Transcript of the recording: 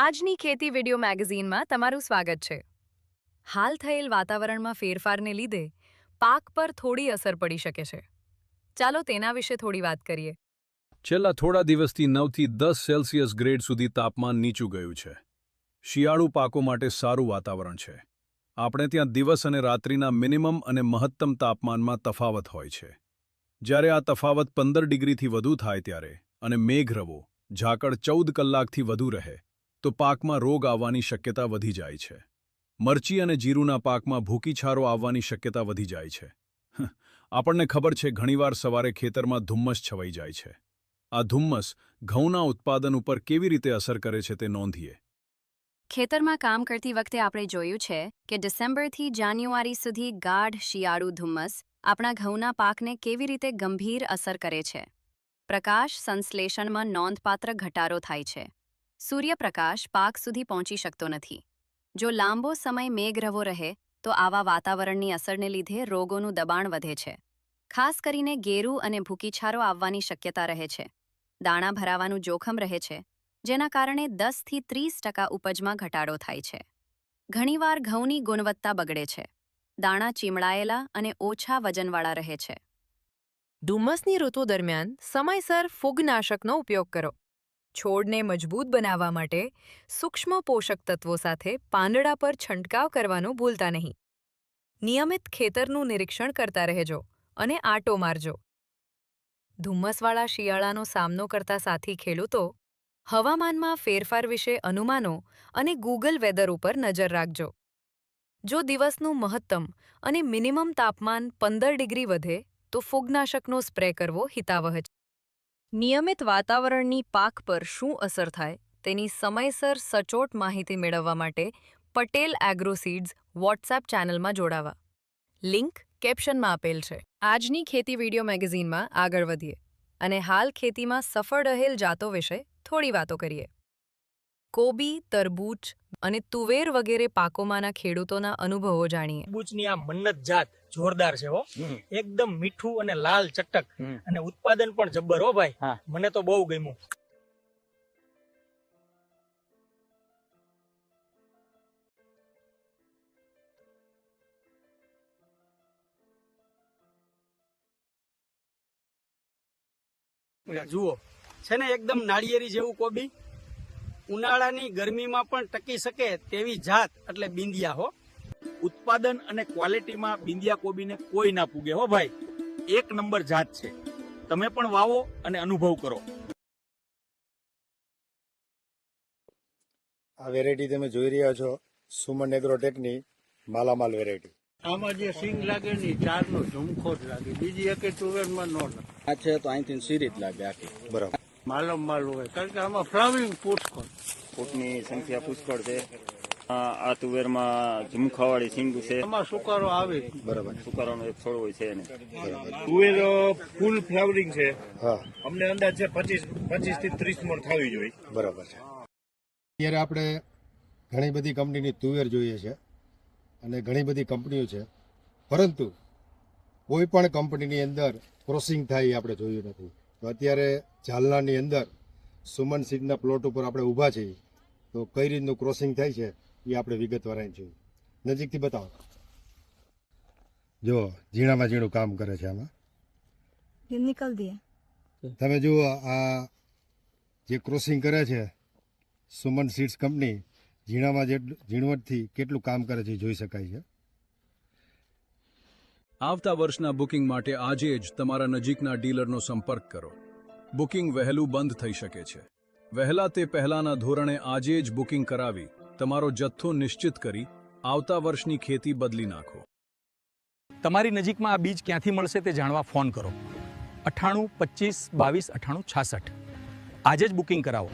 આજની ખેતી વિડિયો મેગેઝીનમાં તમારું સ્વાગત છે. હાલ થયેલ વાતાવરણમાં ફેરફારને લીધે પાક પર થોડી અસર પડી શકે છે. ચાલો તેના વિશે થોડી વાત કરીએ. છેલ્લા થોડા દિવસથી નવથી દસ સેલ્સિયસ ગ્રેડ સુધી તાપમાન નીચું ગયું છે. શિયાળુ પાકો માટે સારું વાતાવરણ છે. આપણે ત્યાં દિવસ અને રાત્રિના મિનિમમ અને મહત્તમ તાપમાનમાં તફાવત હોય છે. જ્યારે આ તફાવત પંદર ડિગ્રીથી વધુ થાય ત્યારે, અને મેઘ રવો ઝાકળ ચૌદ કલાકથી વધુ રહે તો પાકમાં રોગ આવવાની શક્યતા વધી જાય છે. મરચી અને જીરુના પાકમાં ભૂકીછારો આવવાની શક્યતા વધી જાય છે. આપણને ખબર છે ઘણીવાર સવારે ખેતરમાં ધુમ્મસ છવાઈ જાય છે. આ ધુમ્મસ ઘઉંના ઉત્પાદન ઉપર કેવી રીતે અસર કરે છે તે નોંધીએ. ખેતરમાં કામ કરતી વખતે આપણે જોયું છે કે ડિસેમ્બરથી જાન્યુઆરી સુધી ગાઢ શિયાળુ ધુમ્મસ આપણા ઘઉંના પાકને કેવી રીતે ગંભીર અસર કરે છે. પ્રકાશ સંશ્લેષણમાં નોંધપાત્ર ઘટાડો થાય છે. સૂર્યપ્રકાશ પાક સુધી પહોંચી શકતો નથી. જો લાંબો સમય મેઘરવો રહે, તો આવા વાતાવરણની અસરને લીધે રોગોનું દબાણ વધે છે. ખાસ કરીને ગેરુ અને ભૂકીછારો આવવાની શક્યતા રહે છે. દાણા ભરાવાનું જોખમ રહે છે, જેના કારણે દસથી ત્રીસ ટકા ઉપજમાં ઘટાડો થાય છે. ઘણીવાર ઘઉંની ગુણવત્તા બગડે છે. દાણા ચીમળાયેલા અને ઓછા વજનવાળા રહે છે. ધુમ્મસની ઋતુ દરમિયાન સમયસર ફૂગનાશકનો ઉપયોગ કરો. છોડને મજબૂત બનાવવા માટે સૂક્ષ્મ પોષક તત્વો સાથે પાંદડા પર છંટકાવ કરવાનું ભૂલતા નહીં. નિયમિત ખેતરનું નિરીક્ષણ કરતા રહેજો અને આટો મારજો. ધુમ્મસવાળા શિયાળાનો સામનો કરતા સાથી ખેડૂતો, હવામાનમાં ફેરફાર વિશે અનુમાનો અને ગૂગલ વેધર ઉપર નજર રાખજો. જો દિવસનું મહત્તમ અને મિનિમમ તાપમાન પંદર ડિગ્રી વધે, તો ફૂગનાશકનો સ્પ્રે કરવો હિતાવહ છે. નિયમિત વાતાવરણની પાક પર શું અસર થાય? તેની સમયસર સચોટ માહિતી મેળવવા માટે પટેલ એગ્રોસીડ્સ વોટ્સએપ ચેનલમાં જોડાવા. લિંક કેપ્શનમાં આપેલ છે. આજની ખેતી વિડિયો મેગેઝિનમાં આગળ વધીએ. અને હાલ ખેતીમાં સફળ રહેલ જાતો વિશે થોડી વાતો કરીએ. કોબી તરબૂચ અને તુવેર વગેરે પાકોમાંના ખેડૂતોના અનુભવો જાણીએ. તરબૂચની આ મન્નત જાત જોરદાર છે હો. એકદમ મીઠું અને લાલ ચટક. અને ઉત્પાદન પણ જબ્બર હો ભાઈ. મને તો બહુ ગમ્યું. જુઓ. છે ને એકદમ નાળિયેરી જેવું કોબી. ઉનાળાની ગરમીમાં પણ ટકી શકે તેવી જાત એટલે બિંદિયા હો. ઉત્પાદન અને ક્વોલિટીમાં બિંદિયા કોબીને કોઈ ના પૂગે હો ભાઈ. એક નંબર જાત છે. તમે પણ વાવો અને અનુભવ કરો. આ વેરાયટી તમે જોઈ રહ્યા છો સુમન એગ્રોટેકની માલામાલ વેરાયટી આમાં જે સિંગ લાગે ને ચાર નો ઝુમખો જ લાગે. બીજી એક તુવેરમાં નો લાગે. આ છે તો અહીંથી સીરી જ લાગે આખી. બરાબર. માલમ માલ હોય. કારણ કે આમાં ફ્લાવરિંગ પુષ્કળ ફૂટની સંખ્યા પુષ્કળ છે. આ આ તુવેરમાં ઝુમખાવાળી સિંગુ છે. એમાં સુકારો આવે બરાબર. સુકારાનો એક છોડ હોય છે એને. તુવેર ફૂલ ફ્લાવરિંગ છે. હા. અમને અંદાજ છે પચીસ પચીસથી ત્રીસ મણ થવી જોઈએ. બરાબર છે. અત્યારે આપણે ઘણી બધી કંપનીની તુવેર જોઈએ છે અને ઘણી બધી કંપનીઓ છે. પરંતુ કોઈ પણ કંપનીની અંદર ક્રોસિંગ થાય આપણે જોયું નથી. તો અત્યારે ઝાલનાની અંદર સુમન સિંહના પ્લોટ ઉપર આપણે ઊભા છીએ. તો કઈ રીતનું ક્રોસિંગ થાય છે એ આપણે વિગતવાર જોઈએ નજીકથી બતાવો. જો ઝીણામાં ઝીણું કામ કરે છે આમાં. નિકલ દે તમે જુઓ આ જે ક્રોસિંગ કરે છે સુમન સીડ્સ કંપની ઝીણામાં જે ઝીણવટથી કેટલું કામ કરે છે જોઈ શકાય છે. આવતા વર્ષના બુકિંગ માટે આજે જ તમારા નજીકના ડીલરનો સંપર્ક કરો. બુકિંગ વહેલું બંધ થઈ શકે છે. વહેલા તે પહેલાના ધોરણે આજે જ બુકિંગ કરાવી, તમારો જથ્થો નિશ્ચિત કરી, આવતા વર્ષની ખેતી બદલી નાખો. તમારી નજીકમાં આ બીજ ક્યાંથી મળશે તે જાણવા ફોન કરો. અઠ્ઠાણું, પચીસ, બાવીસ, અઠ્ઠાણું, છાસઠ. આજે જ બુકિંગ કરાવો.